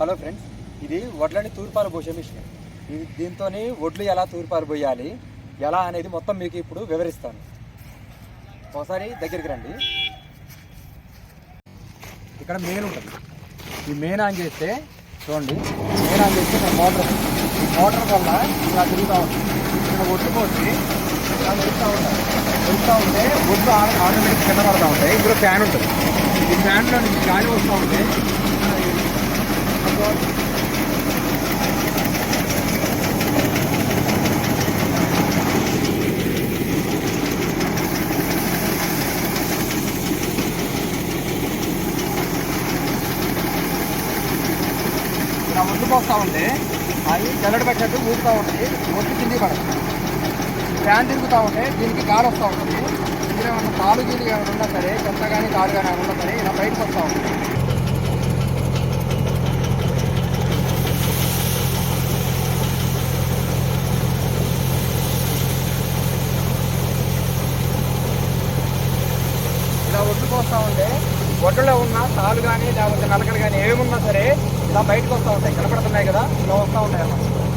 Hello friends ఇది వడ్లని తూర్పారబోసే పోసే machine. ఇది దీంతో వడ్లు ఎలా తూర్పారబోయాలి పోయాలి ఎలా అనేది మొత్తం మీకు ఇప్పుడు వివరిస్తాను. ఒకసారి దగ్గరికి రండి. ఇక్కడ మెయిన్ ఉంటుంది. ఈ మెయిన్ ఆన్ చేస్తే చూడండి మెయిన్ ఆన్ చేస్తే ఇక్కడ మోటార్ మోటార్ వల్ల ఇలా తిరుగుతూ ఉంటుంది. ఇక్కడ ఒడ్డు పోసి ఇలా వెళ్తూ ఉంటాయి. వెళ్తూ ఉంటే ఒడ్లు ఆటోమేటిక్ కింద పడుతూ ఉంటాయి. ఇందులో ఫ్యాన్ ఉంటుంది. ఈ ఫ్యాన్లో నుంచి గాలి వస్తూ ఉంటే ఇలా వస్తూ పోస్తూ ఉంటే అది జల్లడి పెట్టినట్టు ఊపుతూ ఉంటుంది ఒడ్డు కింది పడుతుంది ఫ్యాన్ తిరుగుతూ ఉంటే దీనికి గాలి వస్తూ ఉంటుంది. ఇందులో ఏమన్నా కాలు గీలు ఏమైనా ఉన్నా సరే చెత్త కానీ కాలు కానీ ఏమైనా ఉన్నా సరే ఇలా బయటకు వస్తూ ఉంటుంది ఇలా ఒడ్డు పోస్తూ ఉంటే ఒడ్డులో ఉన్న తాలు కానీ లేకపోతే నలకలు కానీ ఏమున్నా సరే ఇలా బయటకు వస్తూ ఉంటాయి. కనపడుతున్నాయి కదా ఇలా వస్తూ ఉంటాయి అన్నమాట.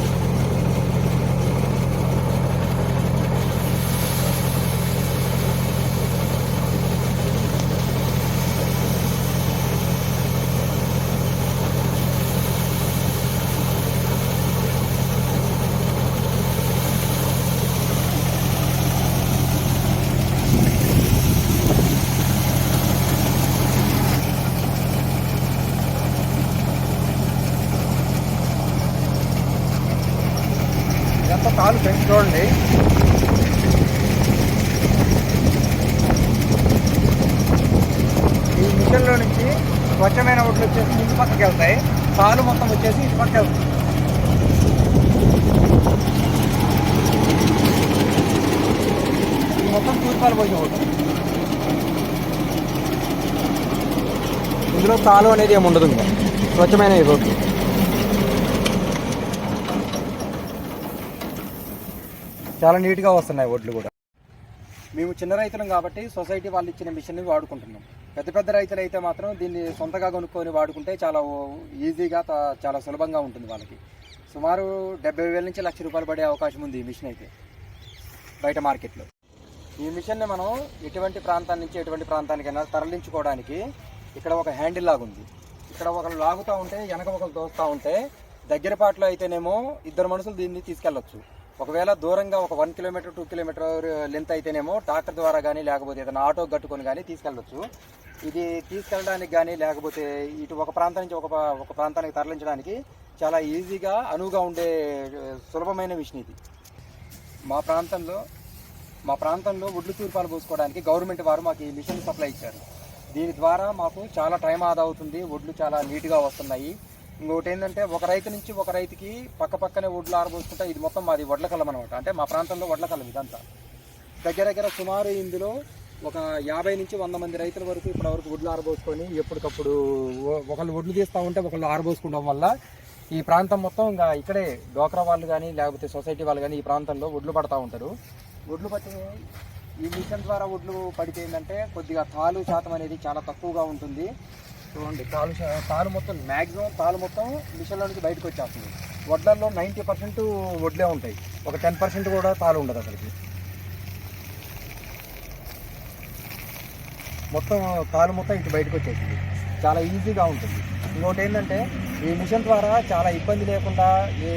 కాలు తాలు పెంచి చూడండి. ఈ మిషన్లో నుంచి స్వచ్ఛమైన ఒడ్లు వచ్చేసి ఇంటి పక్కకి వెళ్తాయి. తాలు మొత్తం వచ్చేసి ఇటు పక్కకి వెళ్తాయి. మొత్తం తూర్పాలు పోసే ఒడ్డు ఇందులో తాలు అనేది ఏమి ఉండదు ఇంకా. స్వచ్ఛమైన ఈ రోడ్లు చాలా నీట్గా వస్తున్నాయి వడ్లు కూడా. మేము చిన్న రైతులం కాబట్టి సొసైటీ వాళ్ళు ఇచ్చిన మిషన్ని వాడుకుంటున్నాం. పెద్ద పెద్ద రైతులు అయితే మాత్రం దీన్ని సొంతగా కొనుక్కొని వాడుకుంటే చాలా ఈజీగా చాలా సులభంగా ఉంటుంది వాళ్ళకి. సుమారు డెబ్బై వేల నుంచి లక్ష రూపాయలు పడే అవకాశం ఉంది ఈ మిషన్ అయితే బయట మార్కెట్లో. ఈ మిషన్ని మనం ఎటువంటి ప్రాంతం నుంచి ఎటువంటి ప్రాంతానికైనా తరలించుకోవడానికి ఇక్కడ ఒక హ్యాండిల్ లాగా ఉంది. ఇక్కడ ఒకరు లాగుతూ ఉంటే వెనక ఒకరు దోస్తూ ఉంటే దగ్గర పాటలో అయితేనేమో ఇద్దరు మనుషులు దీన్ని తీసుకెళ్ళొచ్చు. ఒకవేళ దూరంగా ఒక one kilometre two kilometre length అయితేనేమో ట్రాక్టర్ ద్వారా కానీ లేకపోతే ఏదైనా ఆటో కట్టుకొని కానీ తీసుకెళ్ళొచ్చు. ఇది తీసుకెళ్ళడానికి కానీ లేకపోతే ఇటు ఒక ప్రాంతం నుంచి ఒక ఒక ప్రాంతానికి తరలించడానికి చాలా ఈజీగా అనువుగా ఉండే సులభమైన మిషన్ ఇది. మా ప్రాంతంలో మా ప్రాంతంలో ఒడ్లు తూర్పాలు పోసుకోవడానికి గవర్నమెంట్ వారు మాకు ఈ మిషన్ సప్లై ఇచ్చారు. దీని ద్వారా మాకు చాలా టైం ఆదా అవుతుంది. ఒడ్లు చాలా నీట్గా వస్తున్నాయి. ఇంకొకటి ఏంటంటే ఒక రైతు నుంచి ఒక రైతుకి పక్క పక్కనే వడ్లు ఆరబోసుకుంటే ఇది మొత్తం మాది వడ్ల కలం అనమాట అంటే మా ప్రాంతంలో వడ్ల కలం ఇదంతా. దగ్గర దగ్గర సుమారు ఇందులో ఒక యాభై నుంచి వంద మంది రైతుల వరకు ఇప్పటి వరకు వడ్లు ఆరబోసుకొని ఎప్పటికప్పుడు ఒకళ్ళు వడ్లు తీస్తూ ఉంటే ఒకళ్ళు ఆరబోసుకోవడం వల్ల ఈ ప్రాంతం మొత్తం ఇంకా ఇక్కడే డోక్రా వాళ్ళు కానీ లేకపోతే సొసైటీ వాళ్ళు కానీ ఈ ప్రాంతంలో వడ్లు పడతా ఉంటారు. వడ్లు పట్టి ఈ మిషన్ ద్వారా వడ్లు పడితే ఏంటంటే కొద్దిగా తాలు శాతం అనేది చాలా తక్కువగా ఉంటుంది. చూడండి తాలు తాలు మొత్తం మ్యాక్సిమం తాలు మొత్తం మిషన్లో నుంచి బయటకు వచ్చేస్తుంది. వడ్లల్లో నైంటీ పర్సెంట్ వడ్లే ఉంటాయి. ఒక టెన్ పర్సెంట్ కూడా తాలు ఉండదు అసలుకి. మొత్తం తాలు మొత్తం ఇటు బయటకు వచ్చేసింది. చాలా ఈజీగా ఉంటుంది. ఇంకోటి ఏంటంటే ఈ మిషన్ ద్వారా చాలా ఇబ్బంది లేకుండా ఈ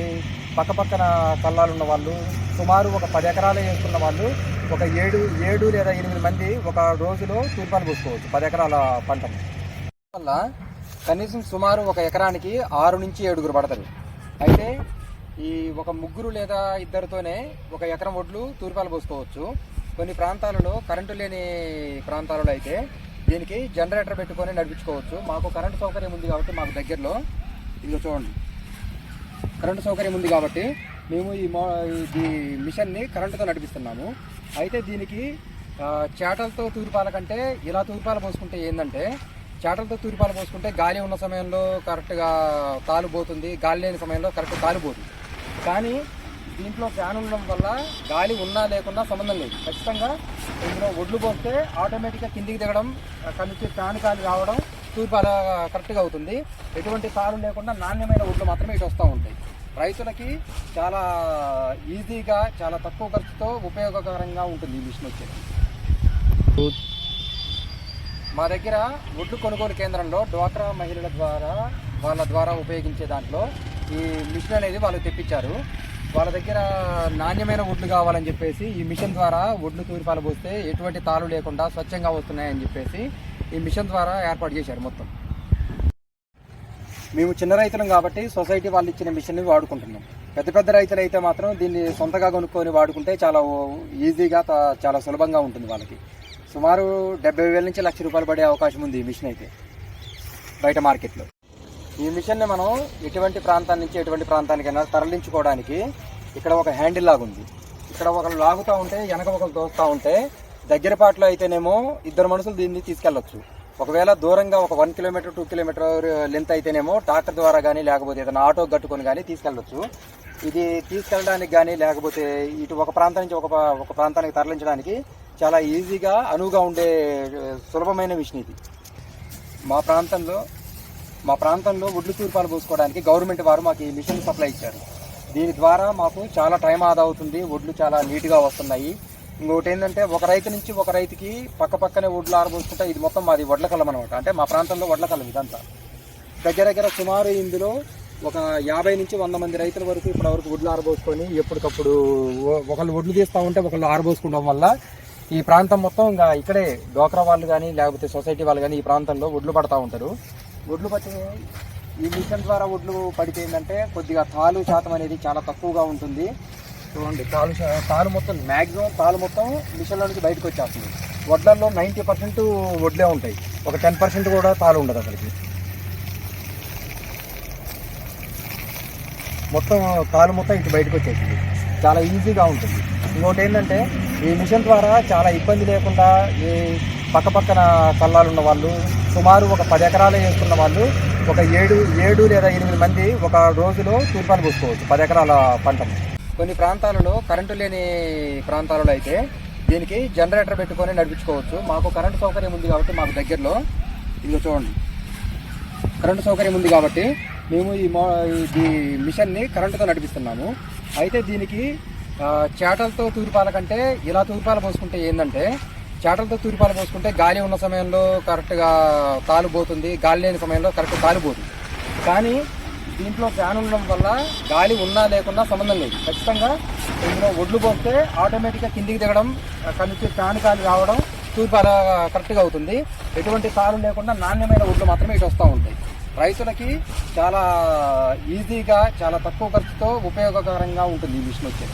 పక్కపక్కన కళ్ళాలు ఉన్న వాళ్ళు సుమారు ఒక పది ఎకరాలు వేసుకున్న వాళ్ళు ఒక ఏడు ఏడు లేదా ఎనిమిది మంది ఒక రోజులో తూర్పాలు పోసుకోవచ్చు. పది ఎకరాల పంటను. వల్ల కనీసం సుమారు ఒక ఎకరానికి ఆరు నుంచి ఏడుగురు పడతారు. అయితే ఈ ఒక ముగ్గురు లేదా ఇద్దరితోనే ఒక ఎకరం ఒడ్లు తూర్పాలు పోసుకోవచ్చు. కొన్ని ప్రాంతాలలో కరెంటు లేని ప్రాంతాలలో అయితే దీనికి జనరేటర్ పెట్టుకొని నడిపించుకోవచ్చు. మాకు కరెంటు సౌకర్యం ఉంది కాబట్టి మాకు దగ్గరలో ఇదిగో చూడండి. కరెంటు సౌకర్యం ఉంది కాబట్టి మేము ఈ మో ఈ మిషన్ని కరెంటుతో నడిపిస్తున్నాము. అయితే దీనికి చేటలతో తూర్పాల కంటే ఇలా తూర్పాలు పోసుకుంటే ఏంటంటే చేటలతో తూరిపాలు పోసుకుంటే గాలి ఉన్న సమయంలో కరెక్ట్గా తాలు పోతుంది. గాలి లేని సమయంలో కరెక్ట్ తాలు పోతుంది. కానీ దీంట్లో ఫ్యాన్ ఉండడం వల్ల గాలి ఉన్నా లేకున్నా సంబంధం లేదు. ఖచ్చితంగా ఇందులో ఒడ్లు పోస్తే ఆటోమేటిక్గా కిందికి దిగడం అక్కడి ఫ్యాన్ కాలు రావడం తూర్పాల కరెక్ట్గా అవుతుంది. ఎటువంటి కాలు లేకుండా నాణ్యమైన ఒడ్లు మాత్రమే ఇటు వస్తూ ఉంటాయి. రైతులకి చాలా ఈజీగా చాలా తక్కువ ఖర్చుతో ఉపయోగకరంగా ఉంటుంది ఈ మిషన్ వచ్చేది. మా దగ్గర ఒడ్లు కొనుగోలు కేంద్రంలో డ్వాక్రా మహిళల ద్వారా వాళ్ళ ద్వారా ఉపయోగించే దాంట్లో ఈ మిషన్ అనేది వాళ్ళు తెప్పించారు. వాళ్ళ దగ్గర నాణ్యమైన ఒడ్లు కావాలని చెప్పేసి ఈ మిషన్ ద్వారా ఒడ్లు తూరిపాలు పోస్తే ఎటువంటి తాళు లేకుండా స్వచ్ఛంగా వస్తున్నాయని చెప్పేసి ఈ మిషన్ ద్వారా ఏర్పాటు చేశారు మొత్తం. మేము చిన్న రైతులం కాబట్టి సొసైటీ వాళ్ళు ఇచ్చిన మిషన్ని వాడుకుంటున్నాం. పెద్ద పెద్ద రైతులు అయితే మాత్రం దీన్ని సొంతగా కొనుక్కొని వాడుకుంటే చాలా ఈజీగా చాలా సులభంగా ఉంటుంది వాళ్ళకి. సుమారు డెబ్బై వేల నుంచి లక్ష రూపాయలు పడే అవకాశం ఉంది ఈ మిషన్ అయితే బయట మార్కెట్లో. ఈ మిషన్ని మనం ఎటువంటి ప్రాంతం నుంచి ఎటువంటి ప్రాంతానికైనా తరలించుకోవడానికి ఇక్కడ ఒక హ్యాండిల్ లాగా ఉంది. ఇక్కడ ఒకరు లాగుతూ ఉంటే వెనక ఒకరు దోస్తూ ఉంటే దగ్గరపాట్లో అయితేనేమో ఇద్దరు మనుషులు దీన్ని తీసుకెళ్ళొచ్చు. ఒకవేళ దూరంగా ఒక one kilometre two kilometre length అయితేనేమో ట్రాక్టర్ ద్వారా కానీ లేకపోతే ఏదైనా ఆటో కట్టుకొని కానీ తీసుకెళ్ళవచ్చు ఇది తీసుకెళ్ళడానికి కానీ లేకపోతే ఇటు ఒక ప్రాంతం నుంచి ఒక ఒక ప్రాంతానికి తరలించడానికి చాలా ఈజీగా అనువుగా ఉండే సులభమైన మిషన్ ఇది. మా ప్రాంతంలో మా ప్రాంతంలో ఒడ్లు తూర్పాలు పోసుకోవడానికి గవర్నమెంట్ వారు మాకు ఈ మిషన్ సప్లై ఇచ్చారు. దీని ద్వారా మాకు చాలా టైం ఆదా అవుతుంది ఒడ్లు చాలా నీట్గా వస్తున్నాయి. ఇంకోటి ఏంటంటే ఒక రైతు నుంచి ఒక రైతుకి పక్క పక్కనే వడ్లు ఆరబోసుకుంటే ఇది మొత్తం మాది వడ్ల కలం అనమాట అంటే మా ప్రాంతంలో వడ్ల కలం ఇదంతా. దగ్గర దగ్గర సుమారు ఇందులో ఒక యాభై నుంచి వంద మంది రైతుల వరకు ఇప్పటి వరకు వడ్లు ఆరబోసుకొని ఎప్పటికప్పుడు ఒకళ్ళు వడ్లు తీస్తూ ఉంటే ఒకళ్ళు ఆరబోసుకోవడం వల్ల ఈ ప్రాంతం మొత్తం ఇంకా ఇక్కడే డోక్రా వాళ్ళు కానీ లేకపోతే సొసైటీ వాళ్ళు కానీ ఈ ప్రాంతంలో వడ్లు పడతా ఉంటారు. వడ్లు పట్టి ఈ మిషన్ ద్వారా వడ్లు పడితే ఏంటంటే కొద్దిగా తాలు శాతం అనేది చాలా తక్కువగా ఉంటుంది. చూడండి తాలు శా- తాలు మొత్తం మ్యాక్సిమం తాలు మొత్తం మిషన్లో నుంచి బయటకు వచ్చేస్తుంది. వడ్లల్లో నైంటీ పర్సెంట్ వడ్లే ఉంటాయి. ఒక టెన్ పర్సెంట్ కూడా తాలు ఉండదు అసలుకి. మొత్తం తాలు మొత్తం ఇటు బయటకు వచ్చేసింది. చాలా ఈజీగా ఉంటుంది. ఇంకోటి ఏంటంటే ఈ మిషన్ ద్వారా చాలా ఇబ్బంది లేకుండా ఈ పక్క పక్కన కళ్ళాలు ఉన్న వాళ్ళు సుమారు ఒక పది ఎకరాలు వేసుకున్న వాళ్ళు ఒక ఏడు ఏడు లేదా ఎనిమిది మంది ఒక రోజులో తూర్పాలు పోసుకోవచ్చు. పది ఎకరాల పంటను. కొన్ని ప్రాంతాలలో కరెంటు లేని ప్రాంతాలలో అయితే దీనికి జనరేటర్ పెట్టుకొని నడిపించుకోవచ్చు. మాకు కరెంటు సౌకర్యం ఉంది కాబట్టి మాకు దగ్గరలో ఇదిగో చూడండి. కరెంటు సౌకర్యం ఉంది కాబట్టి మేము ఈ మో ఈ మిషన్ని కరెంటుతో నడిపిస్తున్నాము. అయితే దీనికి చేటలతో తూర్పాల కంటే ఇలా తూర్పాలు పోసుకుంటే ఏంటంటే చేటలతో తూర్పాలు పోసుకుంటే గాలి ఉన్న సమయంలో కరెక్ట్గా తాలు పోతుంది గాలి లేని సమయంలో కరెక్ట్ తాలు పోతుంది కానీ దీంట్లో ఫ్యాన్ ఉండడం వల్ల గాలి ఉన్నా లేకున్నా సంబంధం లేదు. ఖచ్చితంగా ఇందులో ఒడ్లు పోస్తే ఆటోమేటిక్గా కిందికి దిగడం అక్కడి ఫ్యాన్ గాలి రావడం తూర్పాల కరెక్ట్గా అవుతుంది. ఎటువంటి తారు లేకుండా నాణ్యమైన ఒడ్లు మాత్రమే ఇటు వస్తూ ఉంటాయి. రైతులకి చాలా ఈజీగా చాలా తక్కువ ఖర్చుతో ఉపయోగకరంగా ఉంటుంది ఈ మిషన్ వచ్చేది.